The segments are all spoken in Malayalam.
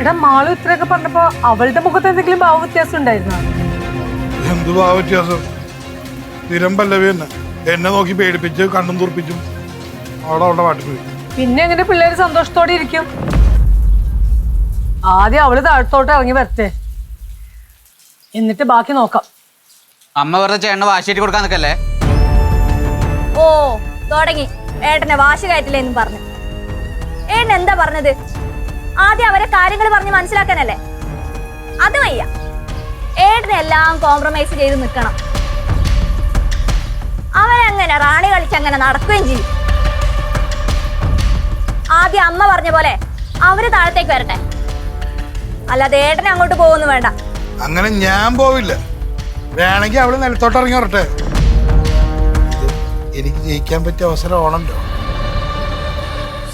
എടാ മാളു ഇത്രയൊക്കെ പറഞ്ഞപ്പോ അവളുടെ മുഖത്ത് എന്തെങ്കിലും ഭാവ വ്യത്യാസം ഉണ്ടായിരുന്നോ? എന്ത് ഭാവ വ്യത്യാസം സ്ഥിരം പല്ലവി തന്നെ എന്നെ നോക്കി പേടിപ്പിച്ച് കണ്ണും തുറപ്പിച്ചും അവിടെ അവളുടെ പാട്ടിൽ പോയി. പിന്നെ എങ്ങനെ പിള്ളേര് സന്തോഷത്തോടെ ഇരിക്കും? ആദ്യം അവൾ താഴത്തോട്ട് ഇറങ്ങി വരട്ടെ. എന്നിട്ട് ബാക്കി നോക്കാം. അമ്മ വെറുതെ ചേട്ടന് വാശിയിട്ട് കൊടുക്കാൻ നിൽക്കല്ലേ? ഓ തുടങ്ങി. ഏട്ടനെ വാശി കയറ്റില്ലേന്നും പറഞ്ഞു. ഏട്ടൻ എന്താ പറഞ്ഞത്? ആദ്യം അവരെ കാര്യങ്ങൾ പറഞ്ഞ് മനസ്സിലാക്കാനല്ലേ? അത് വയ്യ. ഏട്ടനെ എല്ലാം കോംപ്രമൈസ് ചെയ്ത് നിൽക്കണം. അവരങ്ങനെ റാണി കളിച്ചങ്ങനെ നടക്കുകയും ചെയ്യും. ആദ്യം അമ്മ പറഞ്ഞ പോലെ അവർ താഴത്തേക്ക് വരട്ടെ. അല്ലാതെ ഏട്ടനെ അങ്ങോട്ട് പോകുന്നു വേണ്ട. അങ്ങനെ ഞാൻ പോവില്ല. വേണമെങ്കിൽ അവൾ നിലത്തോട്ട് ഇറങ്ങി വരട്ടെ. എനിക്ക് ജയിക്കാൻ പറ്റിയ അവസരം ഓണല്ലോ.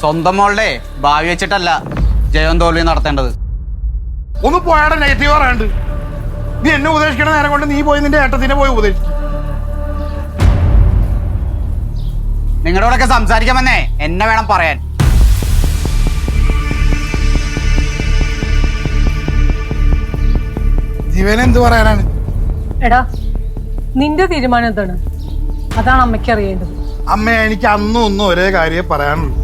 സ്വന്തം മോളുടെ ഭാവി വെച്ചിട്ടല്ല. ജയവും തോൽവിയും നടത്തേണ്ടത്. ഒന്ന് പോയാടെ നെഗറ്റീവ് പറയാണ്ട്. നീ എന്നെ ഉപദേശിക്കണ നേരം കൊണ്ട് നീ പോയി നിന്റെ ഏട്ടത്തിനെ പോയി ഉപദേശിച്ചു നിങ്ങളോടൊക്കെ സംസാരിക്കാമെന്നേ എന്നെ വേണം പറയാൻ. ജീവൻ എന്ത് പറയാനാണ്? എടാ നിന്റെ തീരുമാനം എന്താണ്? അതാണ് അമ്മയ്ക്ക് അറിയേണ്ടത്. അമ്മ എനിക്ക് അന്നും ഒന്നും ഒരേ കാര്യം പറയാനുള്ളൂ.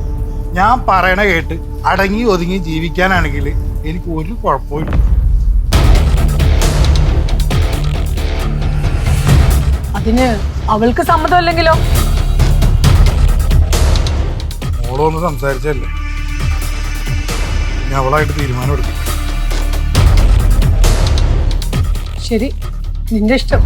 ഞാൻ പറയണ കേട്ട് അടങ്ങി ഒതുങ്ങി ജീവിക്കാനാണെങ്കിൽ എനിക്ക് ഒരു കുഴപ്പമില്ല അതിന് അവൾക്ക് സമ്മതമല്ലെങ്കിലോ? മോളൊന്ന് സംസാരിച്ചല്ലേ ഞാൻ അവളായിട്ട് തീരുമാനം എടുക്കും ശരി നിന്റെ ഇഷ്ടം.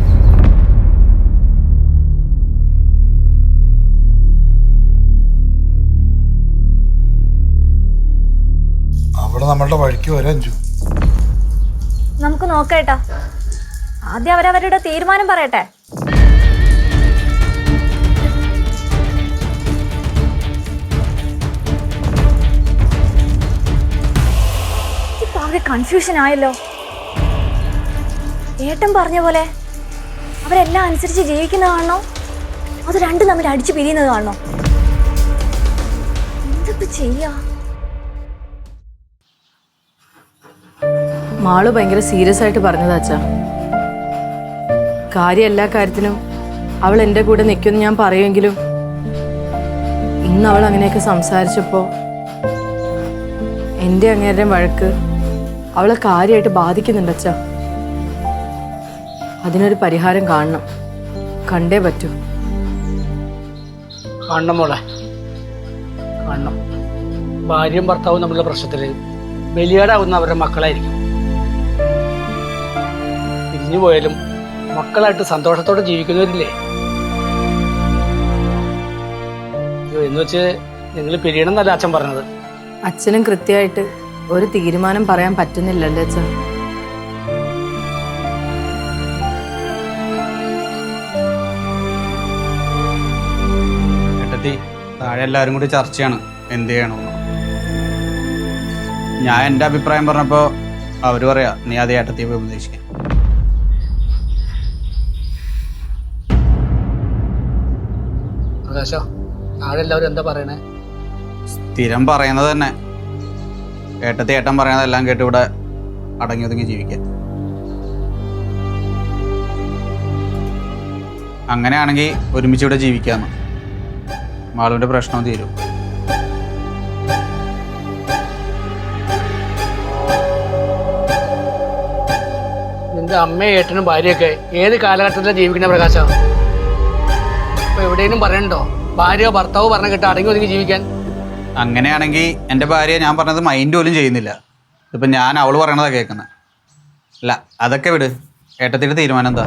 നമ്മളുടെ വഴിക്ക് വരാൻ നമുക്ക് നോക്കേട്ടാ ആദ്യം അവരവരുടെ തീരുമാനം പറയട്ടെ. കൺഫ്യൂഷൻ ആയല്ലോ. ഏട്ടൻ പറഞ്ഞ പോലെ അവരെല്ലാം അനുസരിച്ച് ജീവിക്കുന്നതാണോ അത് രണ്ടും തമ്മിൽ അടിച്ചു പിരിയുന്നത് കാണണോ? എന്തൊക്കെ ചെയ്യാ? മാൾ ഭയങ്കര സീരിയസ് ആയിട്ട് പറഞ്ഞതാ അച്ഛാ. കാര്യം എല്ലാ കാര്യത്തിനും അവൾ എന്റെ കൂടെ നിൽക്കുമെന്ന് ഞാൻ പറയുമെങ്കിലും ഇന്ന് അവൾ അങ്ങനെയൊക്കെ സംസാരിച്ചപ്പോൾ എന്റെ അങ്ങേരുടെ വഴക്ക് അവളെ കാര്യമായിട്ട് ബാധിക്കുന്നുണ്ട് അച്ഛാ. അതിനൊരു പരിഹാരം കാണണം. കണ്ടേ പറ്റൂ. കാണണം മോളെ. കാണണം. ഭാര്യയും ഭർത്താവും തമ്മിലുള്ള പ്രശ്നത്തിൽ ബലിയാടാവുന്ന അവരുടെ മക്കളായിരിക്കും. പിരിഞ്ഞു പോയാലും മക്കളായിട്ട് സന്തോഷത്തോടെ ജീവിക്കുന്നവരില്ലേ? എന്ന് വെച്ച് നിങ്ങൾ പിരിയണം എന്നല്ല അച്ഛൻ പറഞ്ഞത്. അച്ഛനും കൃത്യമായിട്ട് ഒരു തീരുമാനം പറയാൻ പറ്റുന്നില്ലല്ലേ അല്ലേ ഏട്ടത്തി താഴെ എല്ലാവരും കൂടി ചർച്ചയാണ്. എന്ത് ചെയ്യണമെന്ന്. ഞാൻ എന്റെ അഭിപ്രായം പറഞ്ഞപ്പോൾ അവർ പറയാ നീ അത് ഏട്ടത്തി പോയി ഉപദേശിക്കാൻ പ്രകാശോ താഴെ എല്ലാവരും എന്താ പറയണേ? സ്ഥിരം പറയുന്നത് തന്നെ. ഏട്ടത്തി ഏട്ടൻ പറയുന്നതെല്ലാം കേട്ട് ഇവിടെ അടങ്ങി ഒതുങ്ങി ജീവിക്കാൻ അങ്ങനെയാണെങ്കിൽ ഒരുമിച്ച് ഇവിടെ ജീവിക്കാന്ന്. മാളുവിന്റെ പ്രശ്നം തീരും. നിന്റെ അമ്മയും ഏട്ടനും ഭാര്യയൊക്കെ ഏത് കാലഘട്ടത്തിലാണ് ജീവിക്കുന്ന പ്രകാശ? എവിടെയെങ്കിലും പറയണ്ടോ? ഭാര്യ ഭർത്താവ് പറഞ്ഞ കേട്ട് അടങ്ങി ഒതുങ്ങി ജീവിക്കാൻ? അങ്ങനെയാണെങ്കിൽ എന്റെ ഭാര്യ ഞാൻ പറഞ്ഞത് മൈൻഡ് പോലും ചെയ്യുന്നില്ല. ഇപ്പം ഞാൻ അവൾ പറയണതാ കേൾക്കുന്നത് അല്ല അതൊക്കെ വിട്. ഏട്ടത്തിന്റെ തീരുമാനം എന്താ?